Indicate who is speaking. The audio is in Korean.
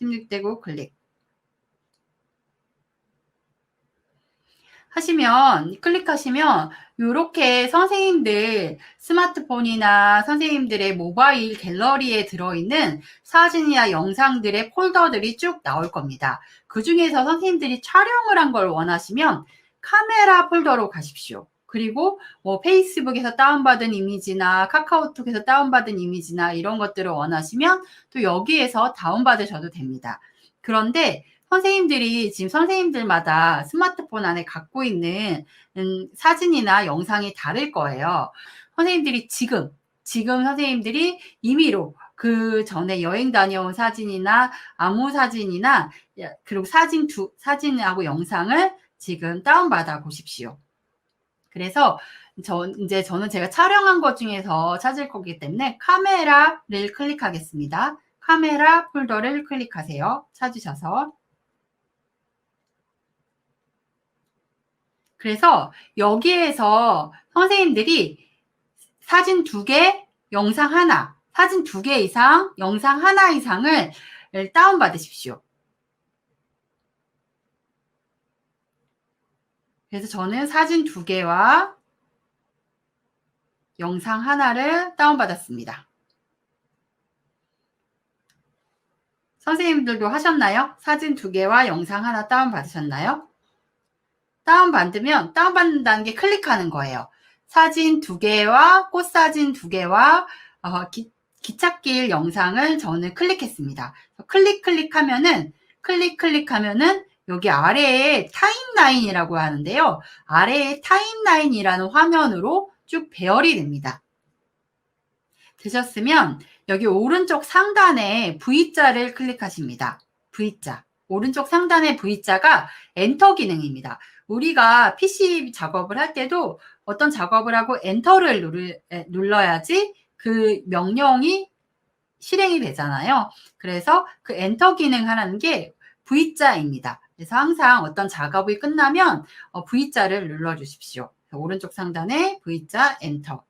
Speaker 1: 16대9 클릭. 하시면 클릭하시면 이렇게 선생님들 스마트폰이나 선생님들의 모바일 갤러리에 들어있는 사진이나 영상들의 폴더들이 쭉 나올 겁니다. 그 중에서 선생님들이 촬영을 한 걸 원하시면 카메라 폴더로 가십시오. 그리고 뭐 페이스북에서 다운받은 이미지나 카카오톡에서 다운받은 이미지나 이런 것들을 원하시면 또 여기에서 다운받으셔도 됩니다. 그런데 선생님들이 지금 선생님들마다 스마트폰 안에 갖고 있는 음, 사진이나 영상이 다를 거예요. 선생님들이 지금, 지금 선생님들이 임의로 그 전에 여행 다녀온 사진이나 아무 사진이나 야, 그리고 사진 두, 사진하고 영상을 지금 다운받아 보십시오. 그래서 저, 이제 저는 제가 촬영한 것 중에서 찾을 거기 때문에 카메라를 클릭하겠습니다. 카메라 폴더를 클릭하세요. 찾으셔서. 그래서 여기에서 선생님들이 사진 두 개, 영상 하나, 사진 두 개 이상, 영상 하나 이상을 다운받으십시오. 그래서 저는 사진 두 개와 영상 하나를 다운받았습니다. 선생님들도 하셨나요? 사진 두 개와 영상 하나 다운받으셨나요? 다운받으면 다운받는다는 게 클릭하는 거예요. 사진 두 개와 꽃사진 두 개와 어, 기, 기찻길 영상을 저는 클릭했습니다. 클릭 클릭하면은 클릭 클릭하면은 여기 아래에 타임라인이라고 하는데요. 아래에 타임라인이라는 화면으로 쭉 배열이 됩니다. 되셨으면 여기 오른쪽 상단에 V자를 클릭하십니다. V자. 오른쪽 상단의 V자가 엔터 기능입니다. 우리가 PC 작업을 할 때도 어떤 작업을 하고 엔터를 누를, 눌러야지 그 명령이 실행이 되잖아요. 그래서 그 엔터 기능 하는 게 V자입니다. 그래서 항상 어떤 작업이 끝나면 어, V자를 눌러 주십시오. 오른쪽 상단에 V자 엔터.